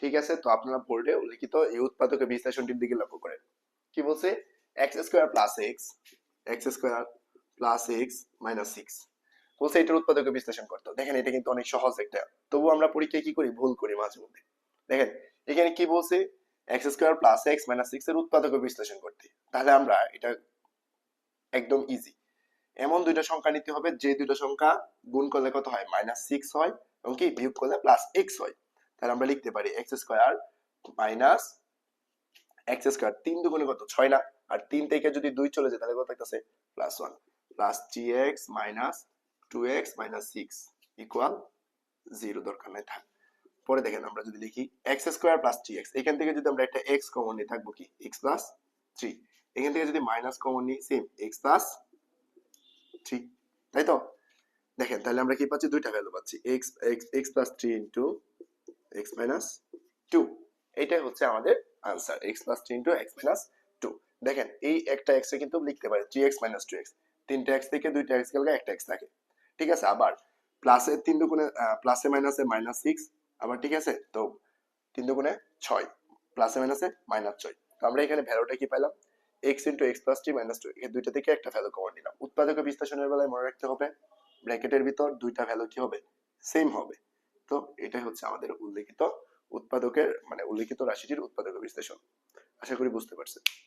ঠিক আছে? তো আপনারা বোর্ডে উল্লেখিত এই উৎপাদকের বিশ্লেষণটির দিকে লক্ষ্য করেন। কি বলছে? X square plus x x square plus x minus six বলছে এটার উৎপাদকের বিশ্লেষণ করতে। দেখেন, এটা কিন্তু অনেক সহজ একটা। তবু আমরা পরীক্ষায় কি করি? ভুল করি মাঝে মধ্যে। দেখেন, এখানে কি বলছে? X square plus x minus six এর উৎপাদকের বিশ্লেষণ করতে। তাহলে আমরা এটা একদম ইজি এমন দুইটা সংখ্যা নিতে হবে, যে দুইটা সংখ্যা গুণ করলে কত হয়? মাইনাস সিক্স হয়, এবং কি? বিয়োগ করলে প্লাস এক্স হয়। তাহলে আমরা লিখতে পারি x square minus x square তিন দুগুণে কত? ছয় না। আর তিন থেকে যদি দুই চলে যায়, তাহলে কত থাকতেছে? Plus one plus three x minus two x minus six equal zero দরকার নাই, থাক। পরে দেখেন আমরা যদি লিখি x square plus three x এখান থেকে যদি আমরা একটা এক্স কমন নিয়ে থাকব কি? এক্স প্লাস থ্রি এখান থেকে যদি মাইনাস কমন নিই সেম এক্স প্লাস থ্রি তাই তো? দেখেন, তাহলে আমরা কি পাচ্ছি? দুইটা ভ্যালু পাচ্ছি। X x x plus three into x minus two এটাই হচ্ছে আমাদের answer x plus three into x minus two দেখেন, এই একটা এক্স কিন্তু লিখতে পারি three x minus two x তিনটা এক্স থেকে দুইটা এক্স গেলে একটা এক্স থাকে। ঠিক আছে, আবার প্লাসের তিন দুগুণে প্লাসে মাইনাসে মাইনাস সিক্স আবার ঠিক আছে, তো তিন দুগুণে ছয় প্লাসে মাইনাসে মাইনাস ছয়। তো আমরা এখানে ভ্যালুটা কি পেলাম? X into x plus T minus two এই দুইটা থেকে একটা ভ্যালু কমন নিলাম। উৎপাদক বিশ্লেষণের বেলায় মনে রাখতে হবে ব্র্যাকেটের ভিতর দুইটা ভ্যালু কি হবে? সেম হবে। তো এটাই হচ্ছে আমাদের উল্লেখিত উৎপাদকের মানে উল্লেখিত রাশিটির উৎপাদক বিশ্লেষণ। আশা করি বুঝতে পারছেন।